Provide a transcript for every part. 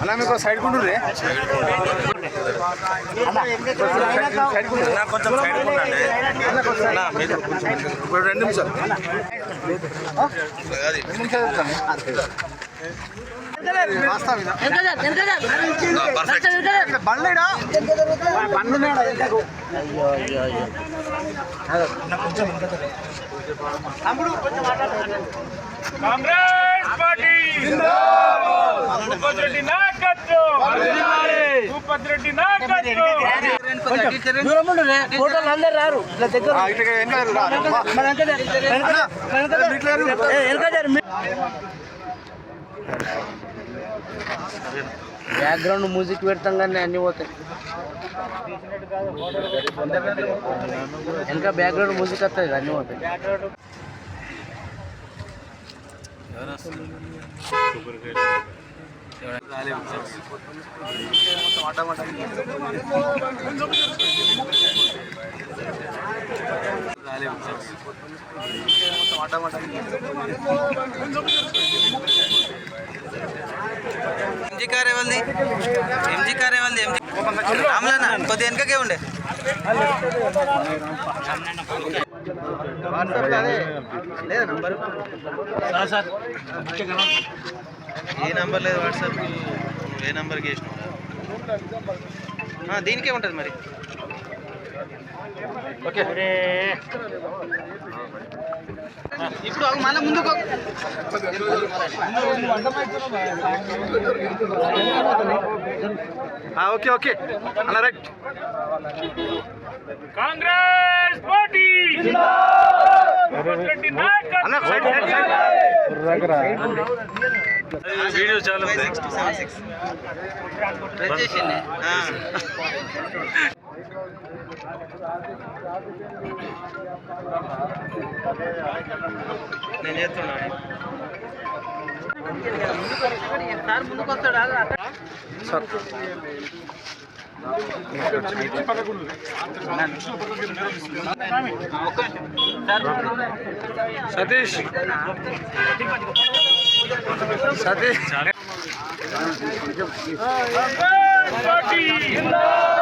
అన్న మీకు సైడ్ ఇప్పుడు రెండు నిమిషాలు రెండు కాంగ్రెస్ పార్టీ భూపత్ రెడ్డి నాయకత్వం భూపత్ రెడ్డి నాయకత్వం ఫోటోలు అందరు రారు ఇట్లా దగ్గర వెనక వెనక వెనక. బ్యాక్గ్రౌండ్ మ్యూజిక్ పెడతాం కానీ అన్ని పోతాయి. వెనక బ్యాక్గ్రౌండ్ మ్యూజిక్ వస్తుంది అన్నీ పోతాయి. ఎంజీ కార్ ఎవరిది ఎంజీ కార్ ఎవరిది ఎంజీ రాములన్న కొద్ది వెనకకే ఉండే. ఏ నంబర్ లేదు వాట్సాప్ ఏ నంబర్కి వేసినావు దీనికే ఉంటుంది మరి. ఓకే ఇప్పుడు మళ్ళీ ముందుకు ఓకే ఓకే. అన్న రైట్. కాంగ్రెస్ పార్టీ! భూపత్ రెడ్డి అన్న నాయకత్వం వీడియో చాలా నేను చేస్తున్నాను సార్. సతీష్. సతీష్. పార్టీ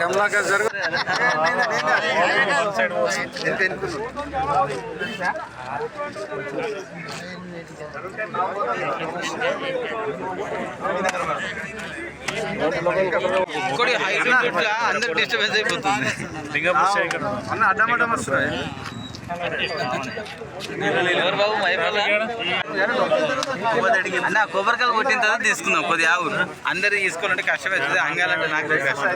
కమలాకర్ జరుగు హైట్ ఇట్లా అందరికి డిస్టర్బెన్స్ అయిపోతుంది. అన్న అడ్డమడ్డం వస్తున్నాయి. అన్న కొబ్బరికాయలు కొట్టిన తర్వాత తీసుకుందాం కొద్ది ఆవు అందరు తీసుకోవాలంటే కష్టం అవుతుంది అంగాలంటే నాకు కష్టం.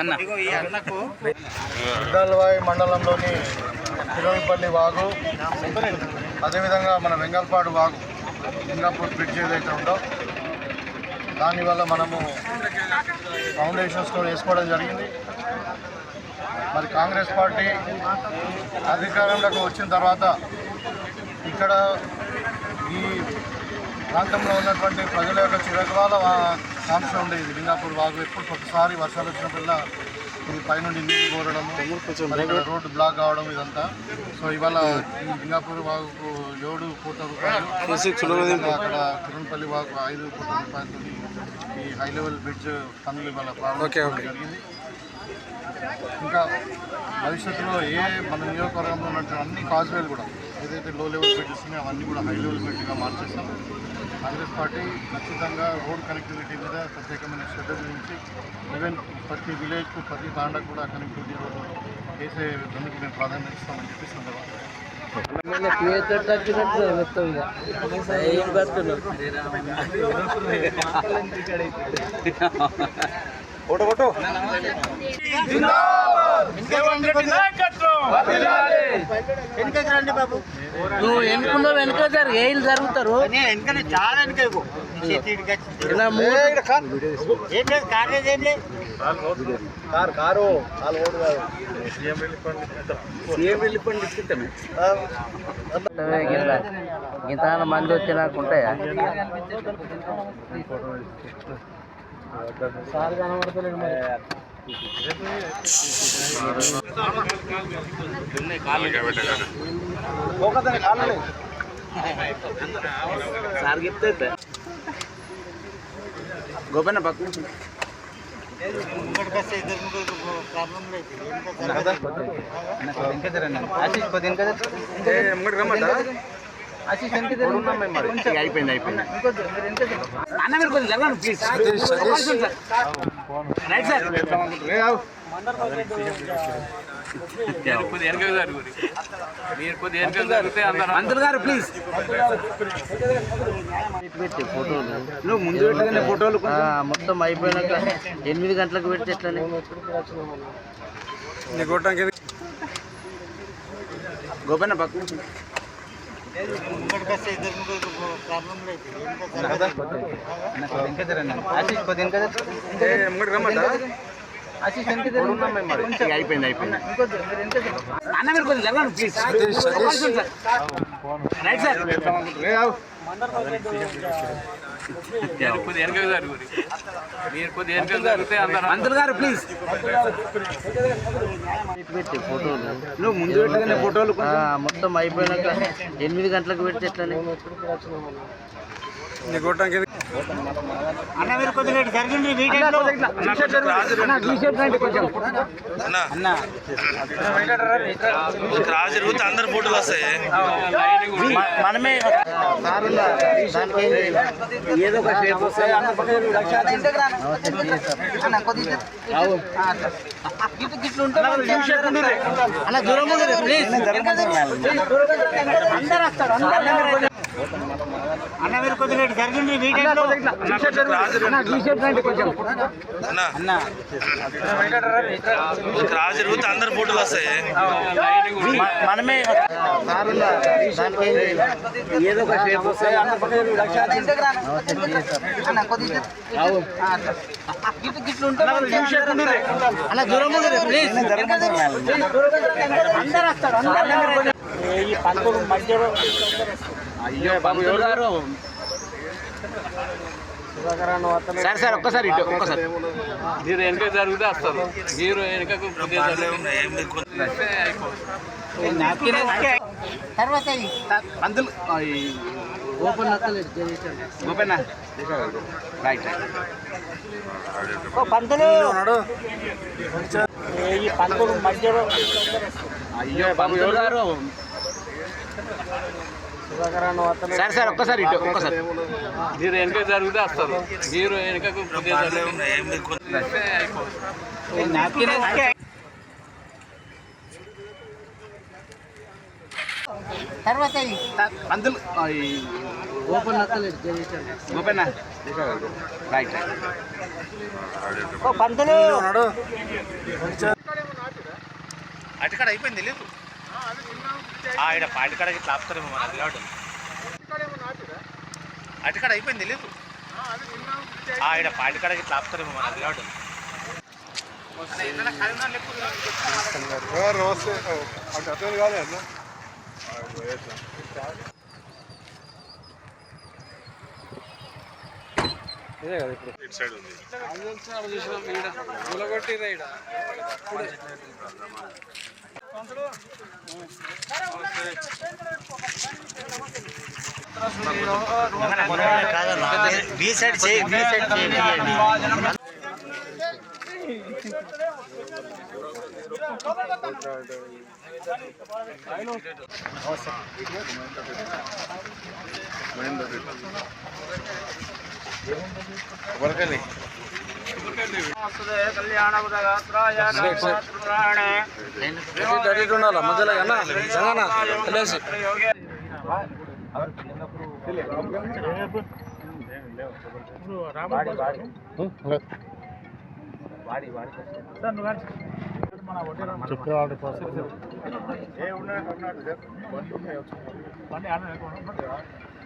అన్న. మండలంలోని తిరువపల్లి వాగు అదేవిధంగా మన వెంగల్పాడు వాగు సింగాపూర్ బ్రిడ్జ్ ఏదైతే ఉందో దానివల్ల మనము ఫౌండేషన్స్ కూడా వేసుకోవడం జరిగింది. మరి కాంగ్రెస్ పార్టీ అధికారంలోకి వచ్చిన తర్వాత ఇక్కడ ఈ ప్రాంతంలో ఉన్నటువంటి ప్రజల యొక్క చిరకాల కాంక్ష ఉండేది లింగాపూర్ వాగు ఎప్పుడు ప్రతిసారి వర్షాలు వచ్చినప్పుడల్లా ఇది పైనుండి నీళ్ళు కోరడం ఇక్కడ రోడ్డు బ్లాక్ కావడం ఇదంతా. సో ఇవాళ ఈ లింగాపూర్ వాగుకు ఏడు కోట్ల రూపాయలు అక్కడ తిరుమలపల్లి వాగు ఐదు కోట్ల రూపాయలతో హై లెవెల్ బ్రిడ్జ్ పనులు ఇవాళ ప్రారంభించడం జరిగింది. ఇంకా భవిష్యత్తులో ఏ మన నియోజకవర్గంలో ఉన్నటువంటి అన్ని కాజ్వేలు కూడా ఏదైతే లో లెవెల్ బ్రిడ్జెస్ ఉన్నాయో అవన్నీ కూడా హై లెవెల్ బ్రిడ్జ్గా మార్చేస్తాం. కాంగ్రెస్ పార్టీ ఖచ్చితంగా రోడ్ కనెక్టివిటీ మీద ప్రత్యేకమైన శ్రద్ధ గురించి ఈవెన్ ప్రతి విలేజ్కు ప్రతి తాండకు కూడా కనెక్టివిటీ రోడ్డు చేసే దానికి మేము ప్రాధాన్యత ఇస్తామని చెప్పి సందర్భంగా రండి బాబు నువ్వు ఎన్నుకుందో వెనక జరుగు. ఏళ్ళు జరుగుతారు? వెనకనే చాలా వెనక ఏం లేదు. కారు కారు ఓడు కాదు. ఇంత మంది వచ్చి నాకు ఉంటాయా? ఒకదాని కాలే సార్ చెప్తే గోపన్న పక్కన అయిపోయింది అయిపోయింది అన్న మీరు కొంచెం జరగండి ప్లీజ్ రైట్ సార్. మంత్రులు గారు ప్లీజ్ పెట్టి ఫోటోలు నువ్వు ముందు పెట్టగానే ఫోటోలు మొత్తం అయిపోయినాక ఎనిమిది గంటలకు పెడితే ఎట్లనే? గోపన్న పక్కన అయిపోయింది అయిపోయింది అన్న మీరు కొంచెం జరగండి ప్లీజ్ రైట్ సార్ మంత్రులు గారు ప్లీజ్ పెట్టి ఫోటోలు నువ్వు ముందు పెట్టగానే ఫోటోలు మొత్తం అయిపోయినాక ఎనిమిది గంటలకు పెడితే ఎట్లనే? అన్న మీరు కొద్దిగా అన్న రాజు తిరుగుతే అందరు ఫోటోలు వస్తాయి. మనమే ఏదో ఒక షేప్ వస్తాయి అన్న దూరం ప్లీజ్ అందరు వస్తారు అన్న మీరు కొద్దిగా కొంచెం. అన్న. రాజు అందరు ఫోటోలు వస్తాయి. మనమే ఏదో ఒక షేప్ వస్తాయి అన్న దూరం ప్లీజ్ అందరు వస్తారు. ఈ పంతులు మధ్యలో సార్ సార్ ఒక్కసారి ఇటు ఒక్కసారి. మీరు వెనక జరిగితే వస్తారు. మీరు వెనకకు తర్వాత పంతులు ఓపెన్ ఓపెన్? రైట్ పంతులు ఈ పంతులు మధ్యలో. అయ్యో బాబు ఎవరు? సార్ సార్ ఒక్కసారి ఇటు ఒక్కసారి. మీరు వెనక జరిగితే వస్తారు. మీరు వెనకకు తర్వాత పంతులు ఓపెన్ ఓపెన్ రైట్ పంతులు అటుకాడ అయిపోయింది లేదు ఆడ పాటికాడ ఇట్లా ఆపుతారేమో మన అది అటుకాడ అయిపోయింది లేదు. ఆడ పాటికాడ ఇట్లా ఆపుతారేమో మన అది వస్తే అటు అతను కాలే అన్న బి సైడ్ చేయి బి సైడ్ చేయండి ఉండాల మధ్యలో అన్నా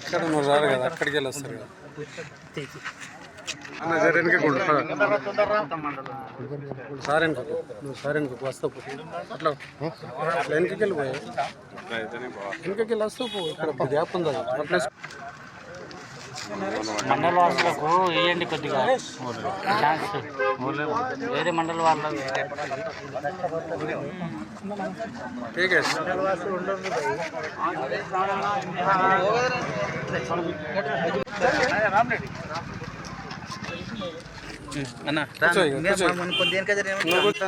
ఇక్కడ నువ్వు రారు కదా అక్కడికి వెళ్ళి వస్తారు కదా సార్ వెనుక నువ్వు సార్ వెనుక వస్తావు పో. అట్లా అట్లా వెనకకి వెళ్ళిపోయా వెనకకి వెళ్ళి వస్తావు పో. ఇక్కడ గ్యాప్ ఉంది కదా. మండల వాసులకు ఇవ్వండి కొద్దిగా. ఛాన్స్. వేరే మండల వాళ్ళకి. అన్న వెనక అన్న మీరు కొద్ది వెనక జరగండి. నువ్వు కూర్చో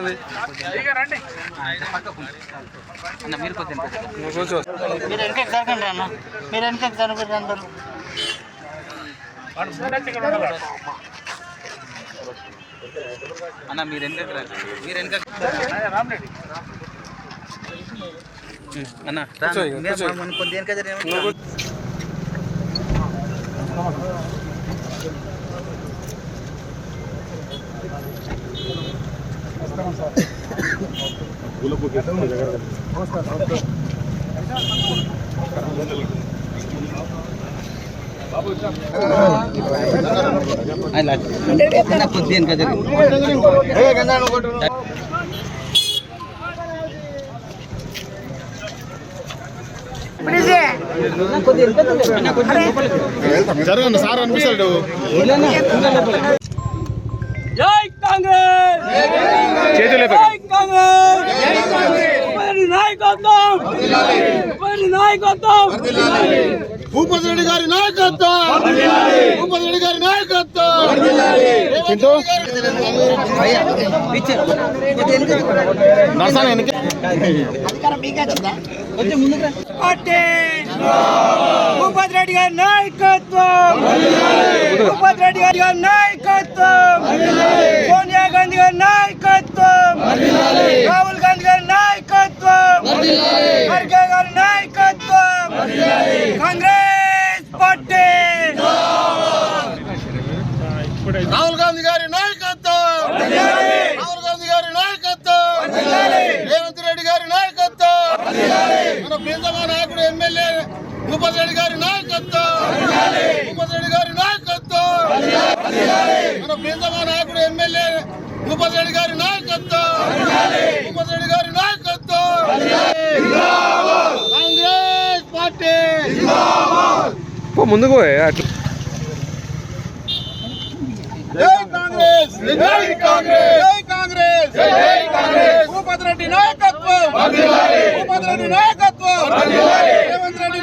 మీరు అన్న. మీరు వెనకకి జరగండి అందరూ అన్న మీరు వెనక మీరు వెనక అన్న కొద్ది వెనక జరిగి నువ్వు కూర్చో. అన్న కొద్ది వెనక జరిగి జరగండి సార్ అనిపిస్తాడు. జై కాంగ్రెస్! చేతులు జై కాంగ్రెస్! ఉపరి నాయకత్వం! నాయకత్వం! భూపతి రెడ్డి గారి నాయకత్వం! భూపతి రెడ్డి గారి నాయకత్వం! భూపతి రెడ్డి గారి నాయకత్వం! భూపతి రెడ్డి గారి నాయకత్వం! సోనియా గాంధీ గారి నాయకత్వం! రాహుల్ గాంధీ గారి నాయకత్వం! ఖర్గే గారి నాయకత్వం! కాంగ్రెస్! పార్టీ! రాహుల్ గాంధీ గారి నాయకత్వం! రాహుల్ గాంధీ గారి నాయకత్వం! రేవంత్ రెడ్డి గారి నాయకత్వం! మన ప్రియతమ నాయకుడు ఎమ్మెల్యే భూపతి రెడ్డి గారి నాయకత్వం! భూపతి రెడ్డి గారి నాయకత్వం! మన ప్రియతమ నాయకుడు ఎమ్మెల్యే భూపతి రెడ్డి గారి నాయకత్వం! భూపతి రెడ్డి గారి నాయకత్వం! కాంగ్రెస్ పార్టీ! ముందుకు అట్లా జై కాంగ్రెస్! జై కాంగ్రెస్! జై కాంగ్రెస్! జై కాంగ్రెస్! భూపతి రెడ్డి నాయకత్వం! భూపతి రెడ్డి నాయకత్వం! రేవంత్ రెడ్డి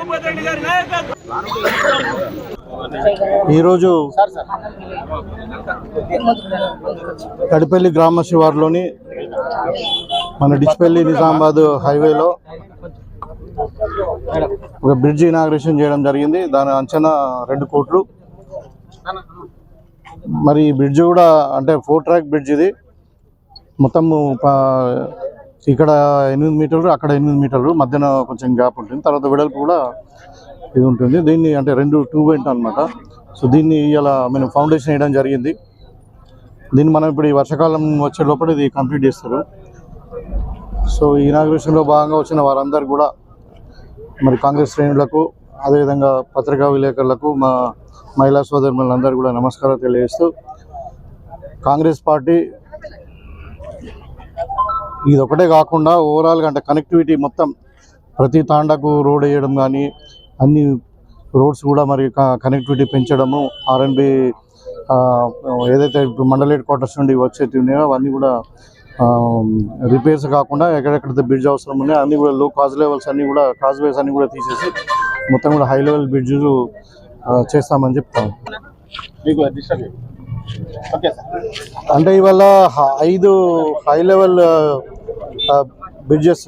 భూపతి రెడ్డి గారి నాయకత్వం ఈరోజు తడిపల్లి గ్రామ శివారులోని మన డిచ్పల్లి నిజామాబాద్ హైవేలో ఒక బ్రిడ్జ్ ఇనాగ్రేషన్ చేయడం జరిగింది. దాని అంచనా రెండు కోట్లు. మరి ఈ బ్రిడ్జ్ కూడా అంటే ఫోర్ ట్రాక్ బ్రిడ్జ్ ఇది. మొత్తం ఇక్కడ ఎనిమిది మీటర్లు అక్కడ ఎనిమిది మీటర్లు. మధ్యన కొంచెం గ్యాప్ ఉంటుంది. తర్వాత వెడల్పు కూడా ఇది ఉంటుంది. దీన్ని అంటే రెండు టూ వెంట్ అనమాట సో దీన్ని ఇలా మేము ఫౌండేషన్ వేయడం జరిగింది. దీన్ని మనం ఇప్పుడు ఈ వర్షాకాలం వచ్చే లోపల ఇది కంప్లీట్ చేస్తారు. సో ఈ ఇనాగ్రేషన్లో భాగంగా వచ్చిన వారందరూ కూడా మరి కాంగ్రెస్ శ్రేణులకు అదేవిధంగా పత్రికా విలేకరులకు మా మహిళా సోదరులందరూ కూడా నమస్కారం తెలియజేస్తూ కాంగ్రెస్ పార్టీ ఇది ఒకటే కాకుండా ఓవరాల్గా అంటే కనెక్టివిటీ మొత్తం ప్రతి తాండాకు రోడ్ వేయడం కానీ అన్ని రోడ్స్ కూడా మరి కనెక్టివిటీ పెంచడము ఆర్ఎన్బి ఏదైతే ఇప్పుడు మండల్ హెడ్ క్వార్టర్స్ నుండి వచ్చేటివి ఉన్నాయో అవన్నీ కూడా రిపేర్స్ కాకుండా ఎక్కడెక్కడైతే బ్రిడ్జ్ అవసరం ఉన్నాయో అన్ని కూడా లో కాజ్ లెవెల్స్ అన్ని కూడా కాజ్ వేస్ అన్ని కూడా తీసేసి మొత్తం కూడా హై లెవెల్ బ్రిడ్జెస్ చేస్తామని చెప్తాం అంటే ఇవాళ ఐదు హై లెవెల్ బ్రిడ్జెస్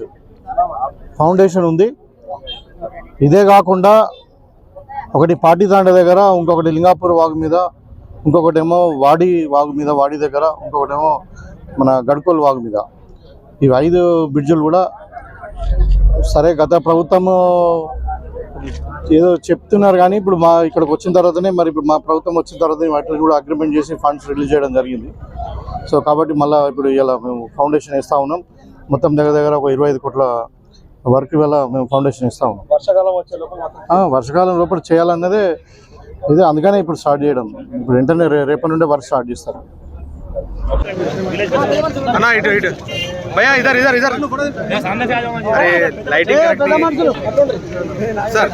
ఫౌండేషన్ ఉంది. ఇదే కాకుండా ఒకటి పాటితాండ దగ్గర ఇంకొకటి లింగాపూర్ వాగు మీద ఇంకొకటేమో వాడి వాగు మీద వాడి దగ్గర ఇంకొకటేమో మన గడ్కోల్ వాగు మీద. ఇవి ఐదు బ్రిడ్జులు కూడా సరే గత ప్రభుత్వము ఏదో చెప్తున్నారు కానీ ఇప్పుడు మా ఇక్కడికి వచ్చిన తర్వాతనే మరి ఇప్పుడు మా ప్రభుత్వం వచ్చిన తర్వాత వాటిని కూడా అగ్రిమెంట్ చేసి ఫండ్స్ రిలీజ్ చేయడం జరిగింది. సో కాబట్టి మళ్ళీ ఇప్పుడు ఇలా మేము ఫౌండేషన్ వేస్తూ ఉన్నాం. మొత్తం దగ్గర దగ్గర ఒక ఇరవై ఐదు కోట్ల వర్క్ వల్ల మేము ఫౌండేషన్ ఇస్తా ఉన్నాం. వర్షాకాలం వచ్చే లోపల వర్షాకాలం లోపల చేయాలన్నదే ఇదే. అందుకనే ఇప్పుడు స్టార్ట్ చేయడం. ఇప్పుడు వెంటనే రే- రేపటి నుండే వర్క్ స్టార్ట్ చేస్తారు. అన్నా ఇటు ఇటు. భయ్యా ఇదర్ ఇదర్ ఇదర్ అరే లైటింగ్ సార్